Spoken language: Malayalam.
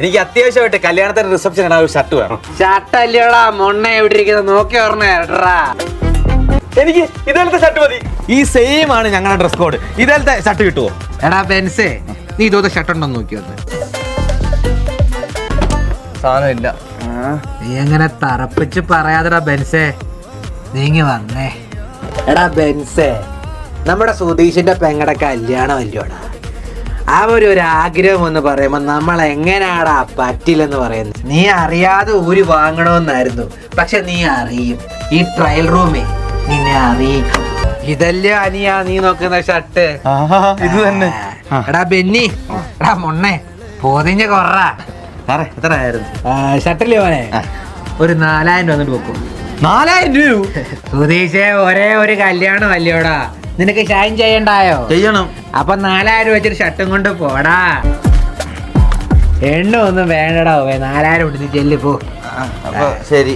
എനിക്ക് അത്യാവശ്യമായിട്ട് കല്യാണത്തിന്റെ റിസപ്ഷൻ ഇടാൻ ഒരു ഷർട്ട് വേണം. ചട്ടല്ലോടാ മൊണ്ണ എവിടെ ഇരിക്കുന്നത്. നോക്കി ഓർമ്മ എനിക്ക് ഇതേലത്തെ ഷർട്ട് മതി. ഈ സെയിം ആണ് ഞങ്ങളുടെ ഡ്രസ് കോഡ് ഇതേലത്തെ ഷർട്ട് കിട്ടുമോ എടാ ബെൻസേ നീ ഇതോത്തെ ഷർട്ട് ഉണ്ടോ നോക്കി വന്ന്. സാധനം ഇല്ല. നീ എങ്ങനെ തറപ്പിച്ച് പറയാതെടാ ബെൻസേ? നീങ്ങി വന്നേ. എടാ ബെൻസേ നമ്മുടെ സുധീഷിന്റെ പെങ്ങടെ കല്യാണം അല്ലയോടാ. അവരൊരു ഒരു ആഗ്രഹം എന്ന് പറയുമ്പോ നമ്മൾ എങ്ങനെയാടാ പറ്റില്ലെന്ന് പറയുന്നത്? നീ അറിയാതെ ഊരി വാങ്ങണമെന്നായിരുന്നു. പക്ഷെ നീ അറിയും. ഈ ട്രയൽ റൂമേ നിന്നെ അറിയിക്കും. ഇതല്ലേ അനിയാ നീ നോക്കുന്ന ഷർട്ട്? ഇത് തന്നെ. എടാ ബെന്നി. എടാ മൊണ്ണേ. പോതിഞ്ഞ കൊറാ. എത്രയായിരുന്നു എത്ര ആയിരുന്നു? ഷർട്ടില്ലേ മോനെ? ഒരു നാലായിരം രൂപ വന്നിട്ട് വെക്കും നാലായിരം രൂപ സുധീഷേ ഒരേ ഒരു കല്യാണം അല്ലയോടാ. നിനക്ക് ഷൈൻ ചെയ്യണ്ടായോ? ചെയ്യണം. അപ്പൊ നാലായിരം വെച്ചൊരു ഷർട്ടും കൊണ്ട് പോടാ. എണ്ണ ഒന്നും വേണ്ടടാ നാലായിരം ഉണ്ട് നീ ചെല്ലു പോ. ശരി.